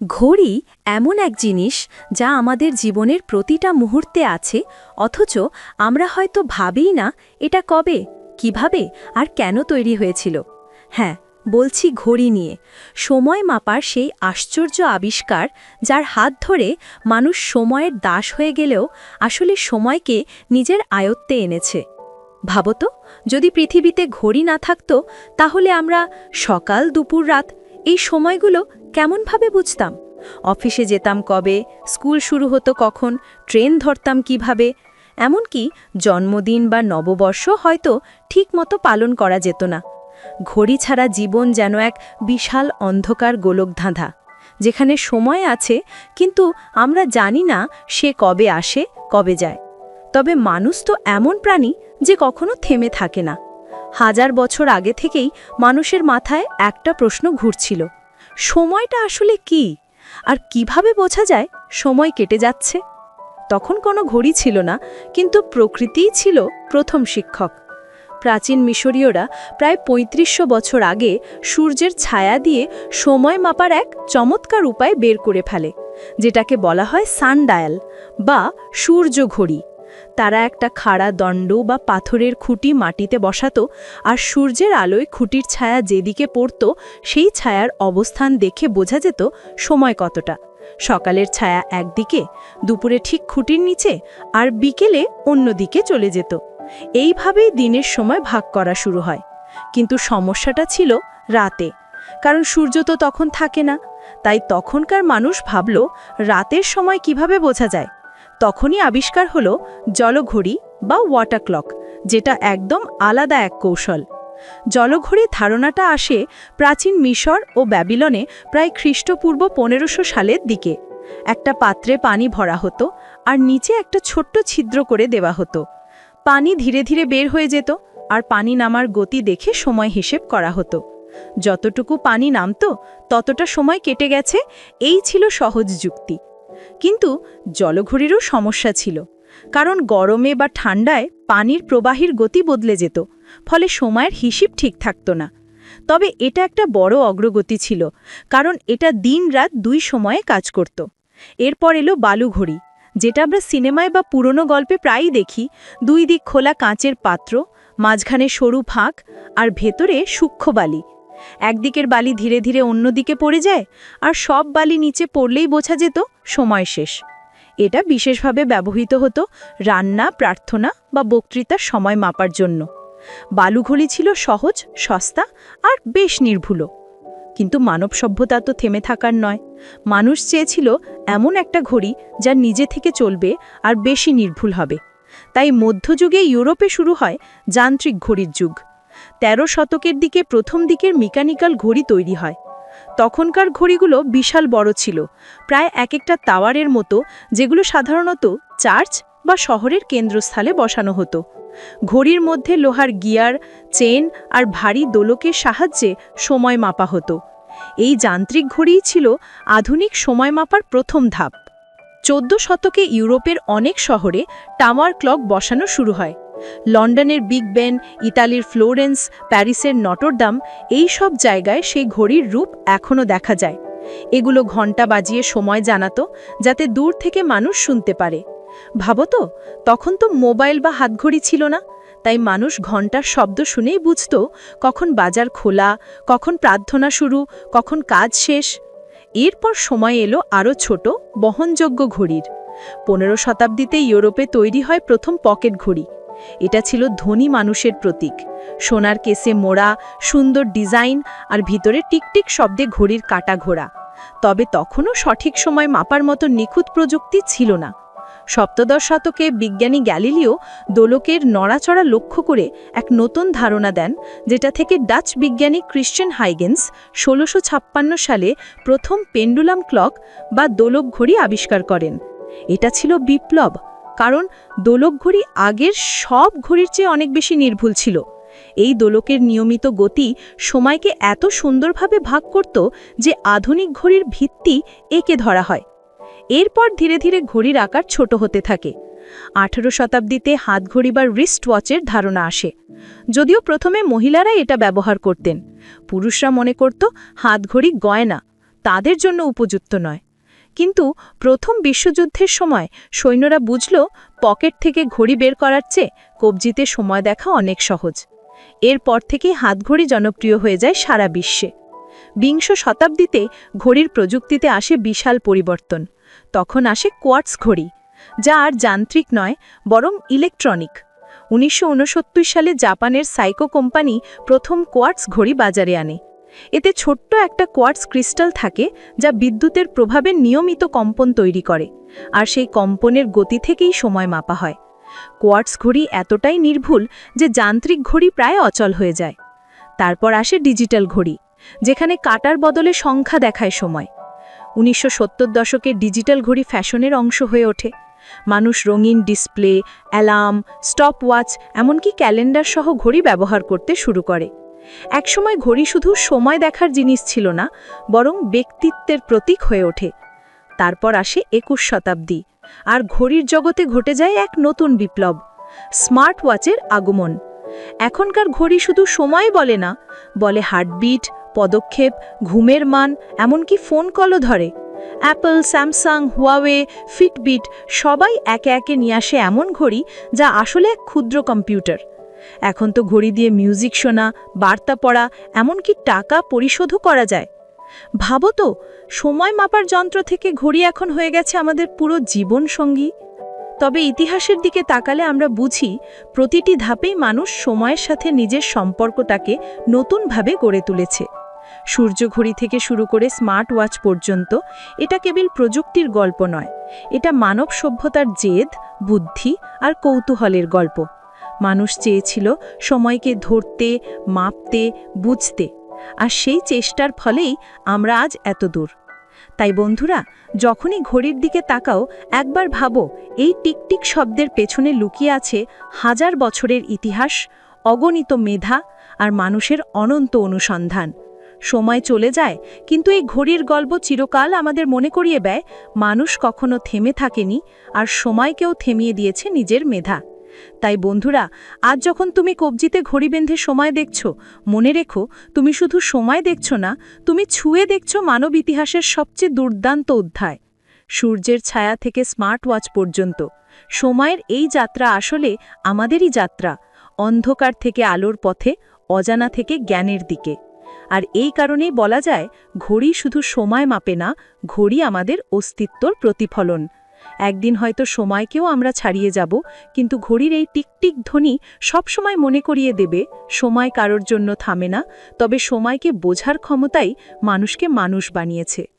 ঘড়ি এমন এক জিনিস যা আমাদের জীবনের প্রতিটা মুহূর্তে আছে, অথচ আমরা হয়তো ভাবিই না এটা কবে, কীভাবে আর কেন তৈরি হয়েছিল। হ্যাঁ বলছি ঘড়ি নিয়ে। সময় মাপার সেই আশ্চর্য আবিষ্কার যার হাত ধরে মানুষ সময়ের দাস হয়ে গেলেও আসলে সময়কে নিজের আয়ত্তে এনেছে। ভাবতো যদি পৃথিবীতে ঘড়ি না থাকতো, তাহলে আমরা সকাল, দুপুর, রাত এই সময়গুলো কেমনভাবে বুঝতাম? অফিসে যেতাম কবে? স্কুল শুরু হতো কখন? ট্রেন ধরতাম কীভাবে? এমনকি জন্মদিন বা নববর্ষ হয়তো ঠিকমতো পালন করা যেত না। ঘড়ি ছাড়া জীবন যেন এক বিশাল অন্ধকার গোলকধাঁধা, যেখানে সময় আছে কিন্তু আমরা জানি না সে কবে আসে, কবে যায়। তবে মানুষ তো এমন প্রাণী যে কখনো থেমে থাকে না। হাজার বছর আগে থেকেই মানুষের মাথায় একটা প্রশ্ন ঘুরছিল সময়টা আসলে কি? আর কীভাবে বোঝা যায় সময় কেটে যাচ্ছে? তখন কোনো ঘড়ি ছিল না, কিন্তু প্রকৃতিই ছিল প্রথম শিক্ষক। প্রাচীন মিশরীয়রা প্রায় পঁয়ত্রিশশো বছর আগে সূর্যের ছায়া দিয়ে সময় মাপার এক চমৎকার উপায় বের করে ফেলে, যেটাকে বলা হয় সানডায়াল বা সূর্য ঘড়ি। তারা একটা খাড়া দণ্ড বা পাথরের খুঁটি মাটিতে বসাতো আর সূর্যের আলোয় খুঁটির ছায়া যেদিকে পড়ত, সেই ছায়ার অবস্থান দেখে বোঝা যেত সময় কতটা। সকালের ছায়া একদিকে, দুপুরে ঠিক খুঁটির নিচে আর বিকেলে অন্যদিকে চলে যেত। এইভাবেই দিনের সময় ভাগ করা শুরু হয়। কিন্তু সমস্যাটা ছিল রাতে। কারণ সূর্য তো তখন থাকে না। তাই তখনকার মানুষ ভাবল, রাতের সময় কীভাবে বোঝা যায়? তখনই আবিষ্কার হলো জলঘড়ি বা ওয়াটার ক্লক যেটা একদম আলাদা এক কৌশল। জলঘড়ির ধারণাটা আসে প্রাচীন মিশর ও ব্যাবিলনে প্রায় খ্রিস্টপূর্ব পনেরোশো সালের দিকে। একটা পাত্রে পানি ভরা হতো আর নিচে একটা ছোট্ট ছিদ্র করে দেওয়া হতো। পানি ধীরে ধীরে বের হয়ে যেত আর পানি নামার গতি দেখে সময় হিসেব করা হতো। যতটুকু পানি নামতো, ততটা সময় কেটে গেছে, এই ছিল সহজ যুক্তি। কিন্তু জলঘড়িরও সমস্যা ছিল, কারণ গরমে বা ঠান্ডায় পানির প্রবাহীর গতি বদলে যেত, ফলে সময়ের হিসিব ঠিক থাকত না। তবে এটা একটা বড় অগ্রগতি ছিল, কারণ এটা দিন রাত দুই সময়ে কাজ করত। এরপর এলো বালুঘড়ি, যেটা আমরা সিনেমায় বা পুরনো গল্পে প্রায়ই দেখি। দুই দিক খোলা কাঁচের পাত্র, মাঝখানে সরু ফাঁক আর ভেতরে সূক্ষ্ম বালি। একদিকের বালি ধীরে ধীরে অন্যদিকে পড়ে যায়, আর সব বালি নিচে পড়লেই বোঝা যেত সময় শেষ। এটা বিশেষভাবে ব্যবহৃত হতো রান্না, প্রার্থনা বা বক্তৃতার সময় মাপার জন্য। বালুঘড়ি ছিল সহজ, সস্তা আর বেশ নির্ভুলো। কিন্তু মানব সভ্যতা তো থেমে থাকার নয়। মানুষ চেয়েছিল এমন একটা ঘড়ি যা নিজে থেকে চলবে আর বেশি নির্ভুল হবে। তাই মধ্যযুগে ইউরোপে শুরু হয় যান্ত্রিক ঘড়ির যুগ। তেরো শতকের দিকে প্রথম দিকের মেকানিক্যাল ঘড়ি তৈরি হয়। তখনকার ঘড়িগুলো বিশাল বড় ছিল, প্রায় এক একটা টাওয়ারের মতো, যেগুলো সাধারণত চার্চ বা শহরের কেন্দ্রস্থলে বসানো হতো। ঘড়ির মধ্যে লোহার গিয়ার, চেন আর ভারী দোলকের সাহায্যে সময় মাপা হতো। এই যান্ত্রিক ঘড়িই ছিল আধুনিক সময় মাপার প্রথম ধাপ। চোদ্দ শতকে ইউরোপের অনেক শহরে টাওয়ার ক্লক বসানো শুরু হয়। লন্ডনের বিগ বেন, ইতালির ফ্লোরেন্স, প্যারিসের নটরদাম এই সব জায়গায় সেই ঘড়ির রূপ এখনও দেখা যায়। এগুলো ঘণ্টা বাজিয়ে সময় জানাতো, যাতে দূর থেকে মানুষ শুনতে পারে। ভাবতো, তখন তো মোবাইল বা হাতঘড়ি ছিল না, তাই মানুষ ঘণ্টার শব্দ শুনেই বুঝত, কখন বাজার খোলা, কখন প্রার্থনা শুরু, কখন কাজ শেষ। এরপর সময় এলো আরও ছোট, বহনযোগ্য ঘড়ির। পনেরো শতাব্দীতে ইউরোপে তৈরি হয় প্রথম পকেট ঘড়ি। এটা ছিল ধনী মানুষের প্রতীক। সোনার কেসে মোড়া, সুন্দর ডিজাইন আর ভিতরে টিকটিক শব্দে ঘড়ির কাটা ঘোড়া। তবে তখনও সঠিক সময় মাপার মতো নিখুঁত প্রযুক্তি ছিল না। সপ্তদশ শতকে বিজ্ঞানী গ্যালিলিও দোলকের নড়াচড়া লক্ষ্য করে এক নতুন ধারণা দেন, যেটা থেকে ডাচ বিজ্ঞানী ক্রিশ্চিয়ান হাইগেন্স ষোলোশো সালে প্রথম পেন্ডুলাম ক্লক বা দোলক ঘড়ি আবিষ্কার করেন। এটা ছিল বিপ্লব কারণ দোলক ঘড়ি আগের সব ঘড়ির চেয়ে অনেক বেশি নির্ভুল ছিল। এই দোলকের নিয়মিত গতি সময়কে এত সুন্দরভাবে ভাগ করত যে আধুনিক ঘড়ির ভিত্তি একে ধরা হয়। এরপর ধীরে ধীরে ঘড়ির আকার ছোট হতে থাকে। আঠেরো শতাব্দীতে হাতঘড়ি বা রিস্ট ওয়াচের ধারণা আসে। যদিও প্রথমে মহিলারা এটা ব্যবহার করতেন। পুরুষরা মনে করত হাতঘড়ি গয়না, তাদের জন্য উপযুক্ত নয়। কিন্তু প্রথম বিশ্বযুদ্ধের সময় সৈন্যরা বুঝল পকেট থেকে ঘড়ি বের করার চেয়ে কবজিতে সময় দেখা অনেক সহজ। এরপর থেকেই হাতঘড়ি জনপ্রিয় হয়ে যায় সারা বিশ্বে। বিংশ শতাব্দীতে ঘড়ির প্রযুক্তিতে আসে বিশাল পরিবর্তন। তখন আসে কোয়ার্টস ঘড়ি, যা আর যান্ত্রিক নয়, বরং ইলেকট্রনিক। উনিশশো উনসত্তর সালে জাপানের সাইকো কোম্পানি প্রথম কোয়ার্টস ঘড়ি বাজারে আনে। এতে ছোট্ট একটা কোয়ার্টস ক্রিস্টাল থাকে যা বিদ্যুতের প্রভাবে নিয়মিত কম্পন তৈরি করে, আর সেই কম্পনের গতি থেকেই সময় মাপা হয়। কোয়ার্টস ঘড়ি এতটাই নির্ভুল যে যান্ত্রিক ঘড়ি প্রায় অচল হয়ে যায়। তারপর আসে ডিজিটাল ঘড়ি, যেখানে কাটার বদলে সংখ্যা দেখায় সময়। উনিশশো সত্তর দশকে ডিজিটাল ঘড়ি ফ্যাশনের অংশ হয়ে ওঠে। মানুষ রঙিন ডিসপ্লে, অ্যালার্ম স্টপ ওয়াচ এমনকি ক্যালেন্ডার সহ ঘড়ি ব্যবহার করতে শুরু করে। একসময় ঘড়ি শুধু সময় দেখার জিনিস ছিল না, বরং ব্যক্তিত্বের প্রতীক হয়ে ওঠে। তারপর আসে একুশ শতাব্দী, আর ঘড়ির জগতে ঘটে যায় এক নতুন বিপ্লব স্মার্ট ওয়াচের আগমন। এখনকার ঘড়ি শুধু সময় বলে না, বলে হার্টবিট, পদক্ষেপ, ঘুমের মান, এমনকি ফোন কলও ধরে। অ্যাপল, স্যামসাং, হুয়াওয়ে, ফিটবিট সবাই একে একে নিয়ে আসে এমন ঘড়ি যা আসলে এক ক্ষুদ্র কম্পিউটার। এখন তো ঘড়ি দিয়ে মিউজিক শোনা, বার্তা পড়া, এমনকি টাকা পরিশোধও করা যায়। ভাবো তো, সময় মাপার যন্ত্র থেকে ঘড়ি এখন হয়ে গেছে আমাদের পুরো জীবন সঙ্গী তবে ইতিহাসের দিকে তাকালে আমরা বুঝি, প্রতিটি ধাপেই মানুষ সময়ের সাথে নিজের সম্পর্কটাকে নতুনভাবে গড়ে তুলেছে। সূর্যঘড়ি থেকে শুরু করে স্মার্ট ওয়াচ পর্যন্ত এটা কেবল প্রযুক্তির গল্প নয়, এটা মানব সভ্যতার জেদ, বুদ্ধি আর কৌতূহলের গল্প। মানুষ চেয়েছিল সময়কে ধরতে, মাপতে, বুঝতে। আর সেই চেষ্টার ফলেই আমরা আজ এত দূর। তাই বন্ধুরা, যখনই ঘড়ির দিকে তাকাও, একবার ভাবো, এই টিকটিক শব্দের পেছনে লুকিয়ে আছে হাজার বছরের ইতিহাস, অগণিত মেধা আর মানুষের অনন্ত অনুসন্ধান। সময় চলে যায়, কিন্তু এই ঘড়ির গল্প চিরকাল আমাদের মনে করিয়ে দেয়, মানুষ কখনো থেমে থাকেনি আর সময়কেও থেমিয়ে দিয়েছে নিজের মেধা। তাই বন্ধুরা, আজ যখন তুমি কবজিতে ঘড়ি বেঁধে সময় দেখছ, মনে রেখো, তুমি শুধু সময় দেখছ না, তুমি ছুঁয়ে দেখছ মানব ইতিহাসের সবচেয়ে দুর্দান্ত অধ্যায়, সূর্যের ছায়া থেকে স্মার্ট ওয়াচ পর্যন্ত। সময়ের এই যাত্রা আসলে আমাদেরই যাত্রা, অন্ধকার থেকে আলোর পথে, অজানা থেকে জ্ঞানের দিকে। আর এই কারণেই বলা যায়, ঘড়ি শুধু সময় মাপে না, ঘড়ি আমাদের অস্তিত্বর প্রতিফলন। একদিন হয়তো সময়কেও আমরা ছাড়িয়ে যাব, কিন্তু ঘড়ির এই টিকটিক ধ্বনি সবসময় মনে করিয়ে দেবে, সময় কারোর জন্য থামে না, তবে সময়কে বোঝার ক্ষমতাই মানুষকে মানুষ বানিয়েছে।